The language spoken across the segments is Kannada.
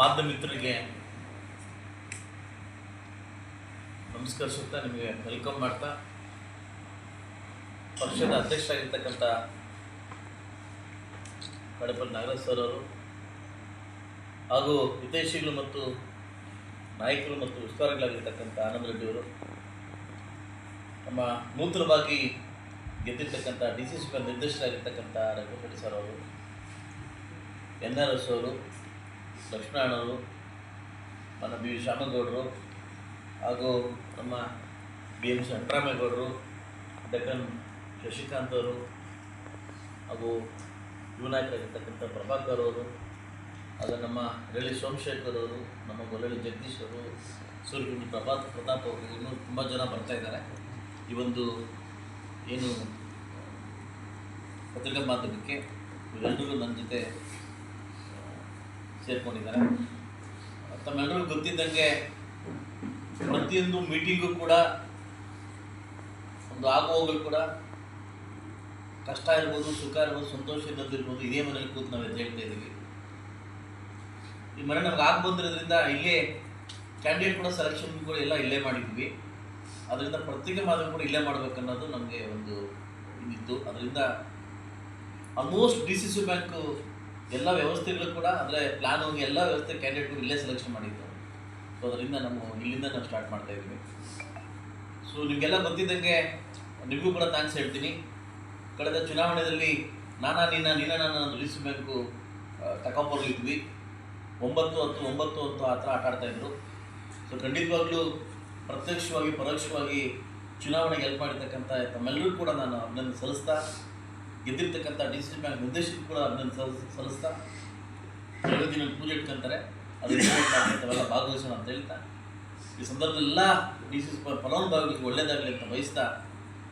ಮಾಧ್ಯಮ ಮಿತ್ರರಿಗೆ ನಮಸ್ಕರಿಸುತ್ತಾ ನಿಮಗೆ ವೆಲ್ಕಮ್ ಮಾಡ್ತಾ ಪಕ್ಷದ ಅಧ್ಯಕ್ಷರಾಗಿರ್ತಕ್ಕಂಥ ಕಡಪಲ್ಲಿ ನಾಗರಾಜ್ ಸರ್ ಅವರು ಹಾಗೂ ಹಿತೈಷಿಗಳು ಮತ್ತು ನಾಯಕರು ಮತ್ತು ಉಸ್ತುವಾರಿಗಳಾಗಿರ್ತಕ್ಕಂಥ ಆನಂದ ರೆಡ್ಡಿಯವರು ನಮ್ಮ ನೂತನವಾಗಿ ಗೆದ್ದಿರ್ತಕ್ಕಂಥ ಡಿ ಸಿ ಸಿ ನಿರ್ದೇಶಕರಾಗಿರ್ತಕ್ಕಂಥ ರಘುಪತಿ ಸರ್ ಅವರು, ಎನ್ ಆರ್ ಎಸ್ ಅವರು ಲಕ್ಷ್ಮಣವರು ನನ್ನ ಬಿ ಶ್ಯಾಮಗೌಡರು ಹಾಗೂ ನಮ್ಮ ಬಿ ಎಂ ಶಂಕರಾಮೇಗೌಡರು ಡೆಕ್ಕನ್ ಶಶಿಕಾಂತ್ ಅವರು ಹಾಗೂ ಯುವ ನಾಯಕರಾಗಿರ್ತಕ್ಕಂಥ ಪ್ರಭಾಕರ್ ಅವರು, ಹಾಗೂ ನಮ್ಮ ರೇಳಿ ಸೋಮಶೇಖರ್ ಅವರು, ನಮ್ಮ ಗೊಲ್ಲಳ್ಳಿ ಜಗದೀಶ್ ಅವರು ಸೂರ್ಯಗುಂಡಿ ಪ್ರಭಾತ್ ಪ್ರತಾಪ್ ಅವರು, ಇನ್ನೂ ತುಂಬ ಜನ ಬರ್ತಾ ಇದ್ದಾರೆ. ಈ ಒಂದು ಏನು ಪತ್ರಿಕಾ ಮಾಧ್ಯಮಕ್ಕೆ ಇವರೆಲ್ಲರೂ ನನ್ನ ಜೊತೆ ಸೇರ್ಕೊಂಡಿದ್ದಾರೆ. ತಮ್ಮೆಲ್ಲರಿಗೂ ಗೊತ್ತಿದ್ದಂಗೆ ಪ್ರತಿಯೊಂದು ಮೀಟಿಂಗು ಕೂಡ ಒಂದು ಆಗುವಾಗಲೂ ಕೂಡ ಕಷ್ಟ ಇರ್ಬೋದು, ಸುಖ ಇರ್ಬೋದು, ಸಂತೋಷ ಇರೋದಿರ್ಬೋದು ಇದೇ ಮನೇಲಿ ಕೂತು ನಾವು ಹೇಳ್ತಾ ಇದ್ದೀವಿ. ಈ ಮನೆ ನಮ್ಗೆ ಆಗಿ ಬಂದಿರೋದ್ರಿಂದ ಇಲ್ಲೇ ಕ್ಯಾಂಡಿಡೇಟ್ ಕೂಡ ಸೆಲೆಕ್ಷನ್ ಕೂಡ ಎಲ್ಲ ಇಲ್ಲೇ ಮಾಡಿದ್ವಿ. ಅದರಿಂದ ಪ್ರತ್ಯೇಕ ಮಾಧ್ಯಮ ಕೂಡ ಇಲ್ಲೇ ಮಾಡಬೇಕನ್ನೋದು ನಮಗೆ ಒಂದು ಇದಿತ್ತು. ಅದರಿಂದ almost D C C bank ಎಲ್ಲ ವ್ಯವಸ್ಥೆಗಳು ಕೂಡ, ಅಂದರೆ ಪ್ಲಾನ್ ಹೋಗಿ ಎಲ್ಲ ವ್ಯವಸ್ಥೆ ಕ್ಯಾಂಡಿಡೇಟ್ಗಳು ಇಲ್ಲೇ ಸೆಲೆಕ್ಷನ್ ಮಾಡಿದ್ದು ಸೊ ಅದರಿಂದ ನಾವು ಇಲ್ಲಿಂದ ನಾವು ಸ್ಟಾರ್ಟ್ ಮಾಡ್ತಾ ಇದ್ದೀವಿ ಸೊ ನಿಮಗೆಲ್ಲ ಗೊತ್ತಿದ್ದಂಗೆ ನಿಮಗೂ ಕೂಡ ಥ್ಯಾಂಕ್ಸ್ ಹೇಳ್ತೀನಿ. ಕಳೆದ ಚುನಾವಣೆಯಲ್ಲಿ ನಾನಾ ನಿನ್ನ ನಿನ್ನ ನಾನು ರಿಲೀಸ್ ಬ್ಯಾಂಕು ತಗೊಂಬರ್ಲಿದ್ವಿ ಒಂಬತ್ತು ಹತ್ತು ಒಂಬತ್ತು ಹತ್ತು ಆ ಥರ ಆಟ ಆಡ್ತಾ ಇದ್ರು. ಸೊ ಖಂಡಿತವಾಗ್ಲೂ ಪ್ರತ್ಯಕ್ಷವಾಗಿ, ಪರೋಕ್ಷವಾಗಿ ಚುನಾವಣೆಗೆ ಹೆಲ್ಪ್ ಮಾಡಿರ್ತಕ್ಕಂಥ ತಮ್ಮೆಲ್ಲರೂ ಕೂಡ ನಾನು ಅಭಿನಂದನೆ ಸಲ್ಲಿಸ್ತಾ ಗೆದ್ದಿರ್ತಕ್ಕಂಥ ಡಿ ಸಿ ಬ್ಯಾಂಕ್ ನಿರ್ದೇಶಕರು ಕೂಡ ಸಲ್ಲಿಸ್ ಸಲ್ಲಿಸ್ತಾ ಎರಡು ದಿನ ಪೂಜೆ ಇಟ್ಕೊಂತಾರೆ. ಅದಕ್ಕೆಲ್ಲ ಭಾಗವಹಿಸೋಣ ಅಂತ ಹೇಳ್ತಾ, ಈ ಸಂದರ್ಭದಲ್ಲೆಲ್ಲ ಡಿ ಸಿ ಫಲಾನುಭವಿಗಳಿಗೆ ಒಳ್ಳೆಯದಾಗಲಿ ಅಂತ ಬಯಸ್ತಾ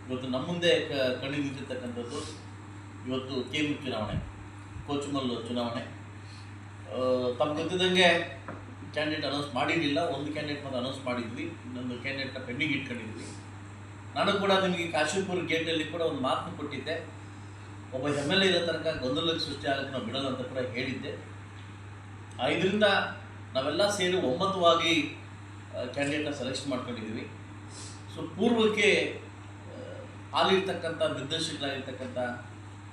ಇವತ್ತು ನಮ್ಮ ಮುಂದೆ ಕ, ಕಣ್ಣಿಗೆ ನಿಂತಿರ್ತಕ್ಕಂಥದ್ದು ಇವತ್ತು ಕೆ ಚುನಾವಣೆ ಕೋಚುಮಲ್ ಚುನಾವಣೆ. ತಮ್ಮ ಗೊತ್ತಿದ್ದಂಗೆ ಕ್ಯಾಂಡಿಡೇಟ್ ಅನೌನ್ಸ್ ಮಾಡಿರಲಿಲ್ಲ, ಒಂದು ಕ್ಯಾಂಡಿಡೇಟ್ ಮಾತ್ರ ಅನೌನ್ಸ್ ಮಾಡಿದ್ವಿ, ಇನ್ನೊಂದು ಕ್ಯಾಂಡಿಡೇಟ್ನ ಪೆಂಡಿಂಗ್ ಇಟ್ಕೊಂಡಿದ್ವಿ. ನಾನು ಕೂಡ ನಿಮಗೆ ಕಾಶಿಪುರ್ ಗೇಟಲ್ಲಿ ಕೂಡ ಒಂದು ಮಾತನ್ನು ಕೊಟ್ಟಿದ್ದೆ. ಒಬ್ಬ ಎಂ ಎಲ್ ಎ ತನಕ ಗೊಂದಲಕ್ಕೆ ಸೃಷ್ಟಿ ಆಗಕ್ಕೆ ನಾವು ಬಿಡಲ್ಲ ಅಂತ ಕೂಡ ಹೇಳಿದ್ದೆ. ಇದರಿಂದ ನಾವೆಲ್ಲ ಸೇರಿ ಒಮ್ಮತವಾಗಿ ಕ್ಯಾಂಡಿಡೇಟ್ನ ಸೆಲೆಕ್ಷನ್ ಮಾಡ್ಕೊಂಡಿದ್ದೀವಿ. ಸೊ ಪೂರ್ವಕ್ಕೆ ಆಲಿರ್ತಕ್ಕಂಥ ಹಾಲಿರ್ತಕ್ಕಂಥ ನಿರ್ದೇಶಕರಾಗಿರ್ತಕ್ಕಂಥ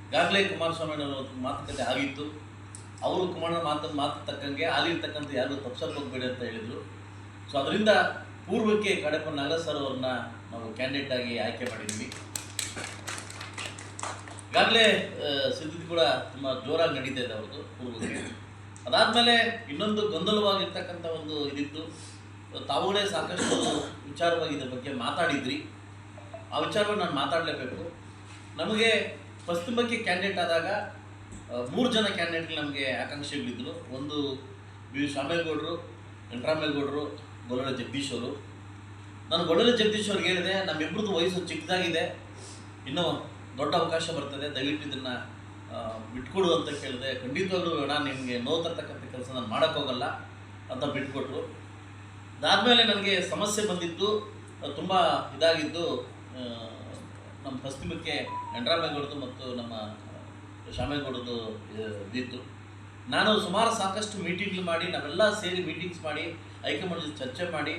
ಈಗಾಗಲೇ ಕುಮಾರಸ್ವಾಮಿ ಮಾತುಕತೆ ಆಗಿತ್ತು. ಅವರು ಕುಮಾರ ಮಾತು ಮಾತು ತಕ್ಕಂಗೆ ಅಲ್ಲಿರ್ತಕ್ಕಂಥ ಯಾರು ತಪ್ಸಕ್ಕೆ ಹೋಗ್ಬೇಡಿ ಅಂತ ಹೇಳಿದರು. ಸೊ ಅದರಿಂದ ಪೂರ್ವಕ್ಕೆ ಕಡಪ ನಾಗರಾಜ್ ಸರ್ ಅವ್ರನ್ನ ನಾವು ಕ್ಯಾಂಡಿಡೇಟ್ ಆಗಿ ಆಯ್ಕೆ ಮಾಡಿದ್ವಿ. ಈಗಾಗಲೇ ಸಿದ್ಧತೆ ಕೂಡ ತುಂಬ ಜೋರಾಗಿ ನಡೀತಾ ಇದೆ ಅವ್ರದ್ದು ಪೂರ್ವಕ್ಕೆ ಅದಾದಮೇಲೆ ಇನ್ನೊಂದು ಗೊಂದಲವಾಗಿರ್ತಕ್ಕಂಥ ಒಂದು ಇದಿತ್ತು. ತಾವುಗಳೇ ಸಾಕಷ್ಟು ವಿಚಾರವಾಗಿ ಇದ್ರ ಬಗ್ಗೆ ಮಾತಾಡಿದ್ರಿ. ಆ ವಿಚಾರವನ್ನು ನಾನು ಮಾತಾಡಲೇಬೇಕು. ನಮಗೆ ಪಶ್ಚಿಮಕ್ಕೆ ಕ್ಯಾಂಡಿಡೇಟ್ ಆದಾಗ ಮೂರು ಜನ ಕ್ಯಾಂಡಿಡೇಟ್ಗಳು ನಮಗೆ ಆಕಾಂಕ್ಷೆಗಳಿದ್ದರು. ಒಂದು ವಿ ಶಾಮೇಗೌಡರು ವೆಂಕಟರಾಮೇಗೌಡರು ಗೊಲ್ಲರ ಜಗದೀಶ್ ನಾನು ಗೊಲ್ಲರ ಜಗದೀಶ್ ಅವ್ರಿಗೆ ಹೇಳಿದೆ ನಮ್ಮಿಬ್ಬರದ್ದು ವಯಸ್ಸು ಚಿಕ್ಕದಾಗಿದೆ. ಇನ್ನೂ ದೊಡ್ಡ ಅವಕಾಶ ಬರ್ತದೆ. ದಯವಿಟ್ಟು ಇದನ್ನು ಬಿಟ್ಕೊಡು ಅಂತ ಕೇಳಿದೆ. ಖಂಡಿತವಾಗ್ಲೂ ಬೇಡ ನಿಮಗೆ ನೋವು ತರ್ತಕ್ಕಂಥ ಕೆಲಸ ನಾನು ಮಾಡೋಕ್ಕೋಗಲ್ಲ ಅಂತ ಬಿಟ್ಕೊಟ್ರು. ಅದಾದಮೇಲೆ ನನಗೆ ಸಮಸ್ಯೆ ಬಂದಿತ್ತು. ತುಂಬ ಇದಾಗಿದ್ದು ನಮ್ಮ ಪಶ್ಚಿಮಕ್ಕೆ ಎಂಡ್ರಾಮೇಗೌಡದು ಮತ್ತು ನಮ್ಮ ಶಾಮೇಗೌಡದು ಇದಿತ್ತು. ನಾನು ಸುಮಾರು ಸಾಕಷ್ಟು ಮೀಟಿಂಗ್ಗಳು ಮಾಡಿ, ನಾವೆಲ್ಲ ಸೇರಿ ಮೀಟಿಂಗ್ಸ್ ಮಾಡಿ ಹೈಕಮಾಂಡ್ ಚರ್ಚೆ ಮಾಡಿ,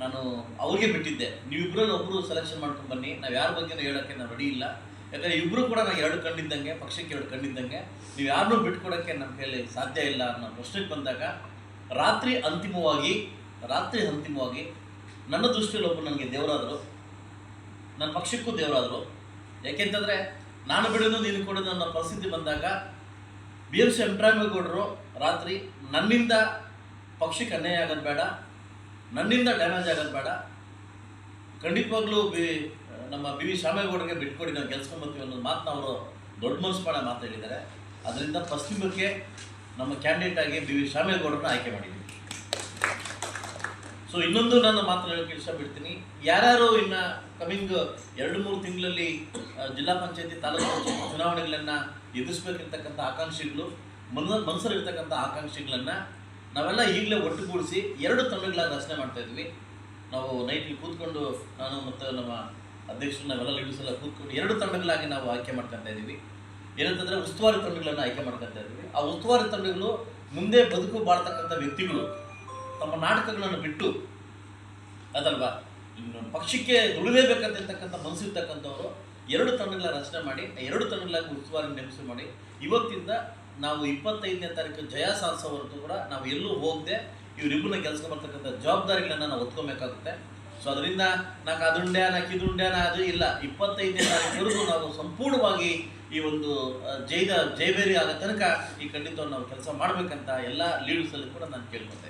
ನಾನು ಅವ್ರಿಗೆ ಬಿಟ್ಟಿದ್ದೆ. ನೀವಿಬ್ಬರಲ್ಲಿ ಒಬ್ಬರು ಸೆಲೆಕ್ಷನ್ ಮಾಡ್ಕೊಂಡು ಬನ್ನಿ. ನಾವು ಯಾರ ಬಗ್ಗೆನೂ ಹೇಳೋಕ್ಕೆ ನಾವು ರೆಡಿ ಇಲ್ಲ. ಯಾಕಂದರೆ ಇಬ್ಬರು ಕೂಡ ನಾವು ಎರಡು ಕಂಡಿದ್ದಂಗೆ ಪಕ್ಷಕ್ಕೆ ಎರಡು ಕಂಡಿದ್ದಂಗೆ ನೀವು ಯಾರನ್ನೂ ಬಿಟ್ಕೊಡೋಕ್ಕೆ ನಮ್ಮ ಕೈಯಲ್ಲಿ ಸಾಧ್ಯ ಇಲ್ಲ ಅನ್ನೋ ಪ್ರಶ್ನೆಗೆ ಬಂದಾಗ, ರಾತ್ರಿ ಅಂತಿಮವಾಗಿ ರಾತ್ರಿ ಅಂತಿಮವಾಗಿ ನನ್ನ ದೃಷ್ಟಿಯಲ್ಲಿ ಒಬ್ಬರು ನನಗೆ ದೇವರಾದರು ನನ್ನ ಪಕ್ಷಕ್ಕೂ ದೇವರಾದರು. ಯಾಕೆಂತಂದರೆ ನಾನು ಬಿಡೋದು ನೀನು ಕೊಡೋದು ಅನ್ನೋ ಪರಿಸ್ಥಿತಿ ಬಂದಾಗ, ಬಿ ಎಂ ಸಿ ವೆಂಕಟರಾಮೇಗೌಡರು ರಾತ್ರಿ ನನ್ನಿಂದ ಪಕ್ಷಕ್ಕೆ ಅನ್ಯಾಯ ಆಗೋದು ಬೇಡ, ನನ್ನಿಂದ ಡ್ಯಾಮೇಜ್ ಆಗೋದು ಬೇಡ. ಖಂಡಿತವಾಗ್ಲೂ ಬಿ ನಮ್ಮ ಬಿ ವಿ ಶಾಮೇಗೌಡರಿಗೆ ಬಿಟ್ಕೊಡಿ, ನಾವು ಗೆಲ್ಸ್ಕೊಂಬರ್ತೀವಿ ಅನ್ನೋ ಮಾತನ್ನ ಅವರು ದೊಡ್ಡ ಮನಸ್ಸು ಮಾಡೋ ಮಾತು ಹೇಳಿದ್ದಾರೆ. ಅದರಿಂದ ಪಶ್ಚಿಮಕ್ಕೆ ನಮ್ಮ ಕ್ಯಾಂಡಿಡೇಟ್ ಆಗಿ ಬಿ ವಿ ಶಾಮೇಗೌಡರನ್ನ ಆಯ್ಕೆ ಮಾಡಿದ್ದೀವಿ ಸೊ ಇನ್ನೊಂದು ನನ್ನ ಮಾತು ಹೇಳಕ್ಕೆ ಇಷ್ಟಪಡ್ತೀನಿ. ಯಾರ್ಯಾರು ಇನ್ನು ಕಮಿಂಗ್ ಎರಡು ಮೂರು ತಿಂಗಳಲ್ಲಿ ಜಿಲ್ಲಾ ಪಂಚಾಯತಿ ತಾಲೂಕು ಪಂಚಾಯತಿ ಚುನಾವಣೆಗಳನ್ನು ಎದುರಿಸ್ಬೇಕಿರ್ತಕ್ಕಂಥ ಆಕಾಂಕ್ಷಿಗಳು, ಮನ, ಮನಸ್ಸಲ್ಲಿರ್ತಕ್ಕಂಥ ಆಕಾಂಕ್ಷಿಗಳನ್ನು ನಾವೆಲ್ಲ ಈಗಲೇ ಒಟ್ಟುಗೂಡಿಸಿ ಎರಡು ತಂಡಗಳಾಗಿ ರಚನೆ ಮಾಡ್ತಾ ಇದ್ವಿ. ನಾವು ನೈಟ್ಲಿ ಕೂತ್ಕೊಂಡು ನಾನು ಮತ್ತು ನಮ್ಮ ಅಧ್ಯಕ್ಷರು ನಾವೆಲ್ಲ ಲೀಡರ್ಸ್ ಎಲ್ಲ ಕೂತ್ಕೊಂಡು ಎರಡು ತಂಡಗಳಾಗಿ ನಾವು ಆಯ್ಕೆ ಮಾಡ್ಕೊತಾ ಇದ್ದೀವಿ. ಏನಂತಂದರೆ ಉಸ್ತುವಾರಿ ತಂಡಗಳನ್ನು ಆಯ್ಕೆ ಮಾಡ್ಕೊತಾ ಇದ್ದೀವಿ. ಆ ಉಸ್ತುವಾರಿ ತಂಡಗಳು ಮುಂದೆ ಬದುಕು ಬಾಳ್ತಕ್ಕಂಥ ವ್ಯಕ್ತಿಗಳು ತಮ್ಮ ನಾಟಕಗಳನ್ನು ಬಿಟ್ಟು ಅದಲ್ವಾ ಪಕ್ಷಕ್ಕೆ ದುಡಿಲೇಬೇಕಂತಿರ್ತಕ್ಕಂಥ ಮನಸ್ಸಿರ್ತಕ್ಕಂಥವ್ರು ಎರಡು ತಂಡಗಳ ರಚನೆ ಮಾಡಿ ಎರಡು ತಂಡಗಳಾಗಿ ಉಸ್ತುವಾರಿ ನೇಮಿಸಿ ಮಾಡಿ, ಇವತ್ತಿಂದ ನಾವು ಇಪ್ಪತ್ತೈದನೇ ತಾರೀಕು ಜಯ ಸಾಧಿಸೋವರೆಗೂ ಕೂಡ ನಾವು ಎಲ್ಲೂ ಹೋಗದೆ ಇವರಿಬ್ಬರನ್ನ ಕೆಲಸ ಮಾಡ್ತಕ್ಕಂಥ ಜವಾಬ್ದಾರಿಗಳನ್ನ ನಾವು ಹೊತ್ಕೊಬೇಕಾಗುತ್ತೆ. ಸೊ ಅದರಿಂದ ನಾ ಕದುಂಡ್ಯ, ನಾ ಕಿದುಂಡ್ಯ ಅದು ಇಲ್ಲ. ಇಪ್ಪತ್ತೈದನೇ ತಾರೀಕುವರೆಗೂ ನಾವು ಸಂಪೂರ್ಣವಾಗಿ ಈ ಒಂದು ಜೈದ ಜೈಬೇರಿ ಆದ ತನಕ ಈ ಖಂಡಿತವನ್ನು ನಾವು ಕೆಲಸ ಮಾಡಬೇಕಂತ ಎಲ್ಲ ಲೀಡರ್ಸಲ್ಲಿ ಕೂಡ ನಾನು ಕೇಳ್ಕೊತಾ